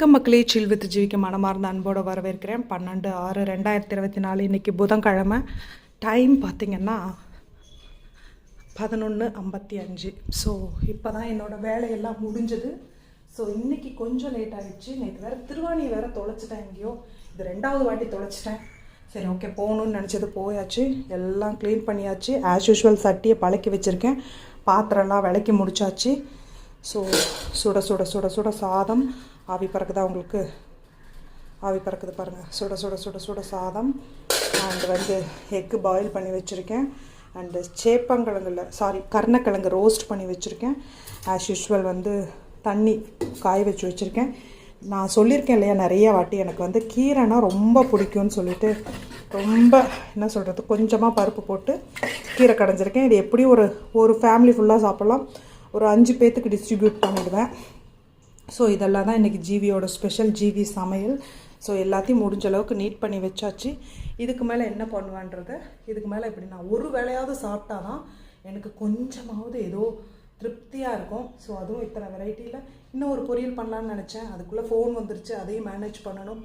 வணக்கம் மக்களே. சில் வித்து ஜீவிக்க மனமார்ந்த அன்போடு வரவேற்கிறேன். பன்னெண்டு ஆறு ரெண்டாயிரத்தி இருபத்தி நாலு இன்றைக்கி புதன்கிழமை. டைம் பார்த்திங்கன்னா பதினொன்று ஐம்பத்தி அஞ்சு. ஸோ இப்போ தான் என்னோடய வேலையெல்லாம் முடிஞ்சது. ஸோ இன்றைக்கி கொஞ்சம் லேட் ஆகிடுச்சு நேற்று வேறு திருவாணி வேறு தொலைச்சிட்டேன் எங்கேயோ. இது ரெண்டாவது வாட்டி தொலைச்சிட்டேன். சரி ஓகே போகணுன்னு நினச்சது போயாச்சு. எல்லாம் க்ளீன் பண்ணியாச்சு. ஆஸ் யூஷுவல் சட்டியை பழக்கி வச்சுருக்கேன். பாத்திரம்லாம் விளக்கி முடிச்சாச்சு. ஸோ சுட சுட சுட சுட சாதம் ஆவி பறக்குதா உங்களுக்கு? ஆவி பறக்குது பாருங்கள் சுட சுட சுட சுட சாதம். அண்ட் வந்து எக்கு பாயில் பண்ணி வச்சுருக்கேன். அண்டு சேப்பங்கிழங்குல சாரி கருணக்கிழங்கு ரோஸ்ட் பண்ணி வச்சுருக்கேன். ஆஸ் யூஷுவல் வந்து தண்ணி காய வச்சு வச்சுருக்கேன். நான் சொல்லியிருக்கேன் இல்லையா நிறைய வாட்டி எனக்கு வந்து கீரைனா ரொம்ப பிடிக்கும்னு சொல்லிட்டு ரொம்ப என்ன சொல்கிறது கொஞ்சமாக பருப்பு போட்டு கீரை கடைஞ்சிருக்கேன். இது எப்படி ஒரு ஒரு ஃபேமிலி ஃபுல்லாக சாப்பிட்லாம். ஒரு அஞ்சு பேர்த்துக்கு டிஸ்ட்ரிபியூட் பண்ணிவிடுவேன் ஸோ இதெல்லாம் தான் இன்றைக்கி ஜீவியோட ஸ்பெஷல் ஜீவி சமையல். ஸோ எல்லாத்தையும் முடிஞ்ச அளவுக்கு நீட் பண்ணி வச்சாச்சு. இதுக்கு மேலே என்ன பண்ணுவேன்றத இதுக்கு மேலே இப்படி நான் ஒரு வேளையாவது சாப்பிட்டா தான் எனக்கு கொஞ்சமாவது ஏதோ திருப்தியாக இருக்கும். ஸோ அதுவும் இத்தனை வெரைட்டியில் இன்னும் ஒரு பொரியல் பண்ணலான்னு நினச்சேன். அதுக்குள்ளே ஃபோன் வந்துருச்சு. அதையும் மேனேஜ் பண்ணணும்.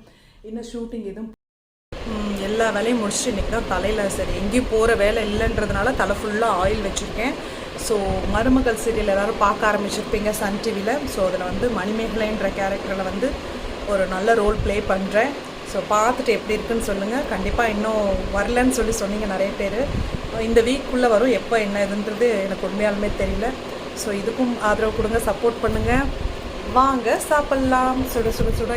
இன்னும் ஷூட்டிங் எதுவும் எல்லா வேலையும் முடிச்சுட்டு இன்றைக்கி தான் தலையில் சரி எங்கேயும் போகிற வேலை இல்லைன்றதுனால தலை ஃபுல்லாக ஆயில் வச்சுருக்கேன். ஸோ மருமகள் சீரியல் எல்லோரும் பார்க்க ஆரம்பிச்சிருப்பீங்க சன் டிவியில் ஸோ அதில் வந்து மணிமேகலைன்ற கேரக்டரில் வந்து ஒரு நல்ல ரோல் ப்ளே பண்ணுறேன் ஸோ பார்த்துட்டு எப்படி இருக்குன்னு சொல்லுங்கள் கண்டிப்பாக இன்னும் வரலன்னு சொல்லி சொன்னீங்க நிறைய பேர். இந்த வீக்குள்ளே வரும். எப்போ என்ன இதுன்றது எனக்கு உண்மையாலுமே தெரியல. ஸோ இதுக்கும் ஆதரவு கொடுங்க சப்போர்ட் பண்ணுங்கள் வாங்க சாப்பிட்லாம். சுட சுட சுட